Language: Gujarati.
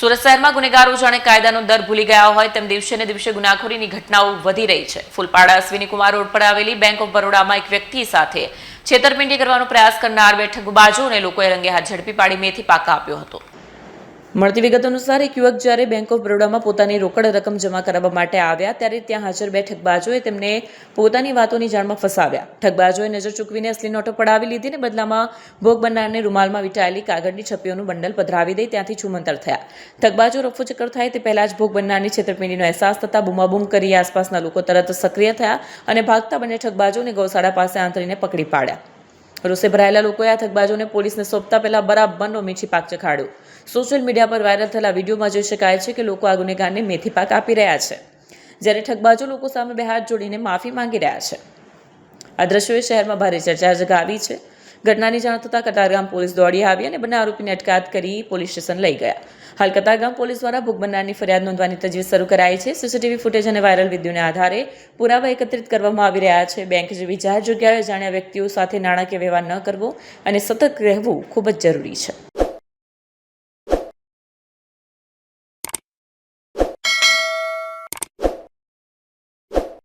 સુરત શહેરમાં ગુનેગારો જાણે કાયદાનો દર ભૂલી ગયા હોય તેમ દિવસે ને દિવસે ગુનાખોરીની ઘટનાઓ વધી રહી છે. ફૂલપાડા અશ્વિની કુમાર રોડ પર આવેલી બેંક ઓફ બરોડામાં એક વ્યક્તિ સાથે છેતરપિંડી કરવાનો પ્રયાસ કરનાર બે ઠગબાજોને લોકોએ રંગે હાથ ઝડપી પાડી મેથી પાકા આપ્યો હતો. મળતી વિગત અનુસાર એક યુવક જ્યારે બેંક ઓફ બરોડામાં પોતાની રોકડ રકમ જમા કરાવવા માટે આવ્યા, ત્યારે ત્યાં હાજર બે ઠગબાજોએ તેમને પોતાની વાતોની જાળમાં ફસાવ્યા. ઠગબાજોએ નજર ચૂકવીને અસલી નોટો પડાવી લીધી ને બદલામાં ભોગ બનનારને રૂમાલમાં વિટાયેલી કાગળની છપીઓનું બંડલ પધરાવી દઈ ત્યાંથી છુમંતર થયા. ઠગબાજો રફો ચક્કર થાય તે પહેલાં જ ભોગ બનનારની છેતરપિંડીનો અહેસાસ થતાં બૂમાબૂમ કરી આસપાસના લોકો તરત સક્રિય થયા અને ભાગતા બંને ઠગબાજોને ગૌશાળા પાસે આંતરીને પકડી પાડ્યા. રોષે ભરાયેલા લોકોએ આ ઠગબાજોને પોલીસને સોંપતા પહેલા બરાબરનો મીઠી પાક ચખાડ્યો. સોશિયલ મીડિયા પર વાયરલ થયેલા વિડીયોમાં જોઈ શકાય છે કે લોકો આ ગુનેગારને મેથી પાક આપી રહ્યા છે. જ્યારે ઠગબાજો લોકો સામે બે હાથ જોડીને માફી માંગી રહ્યા છે. આ દ્રશ્યોએ શહેરમાં ભારે ચર્ચા જગાવી છે. ઘટનાની જાણ થતાં કતારગામ પોલીસ દોડી આવી અને બંને આરોપીને અટકાયત કરી પોલીસ સ્ટેશન લઈ ગયા. હાલ કતારગામ પોલીસ દ્વારા ભોગ બનનારની ફરિયાદ નોંધવાની તજવીજ શરૂ કરાઈ છે. સીસીટીવી ફૂટેજ અને વાયરલ વિડીયોને આધારે પુરાવા એકત્રિત કરવામાં આવી રહ્યા છે. બેંક જેવી જાહેર જગ્યાએ જાણ્યા વ્યક્તિઓ સાથે નાણાકીય વ્યવહાર ન કરવો અને સતર્ક રહેવું ખૂબ જ જરૂરી છે.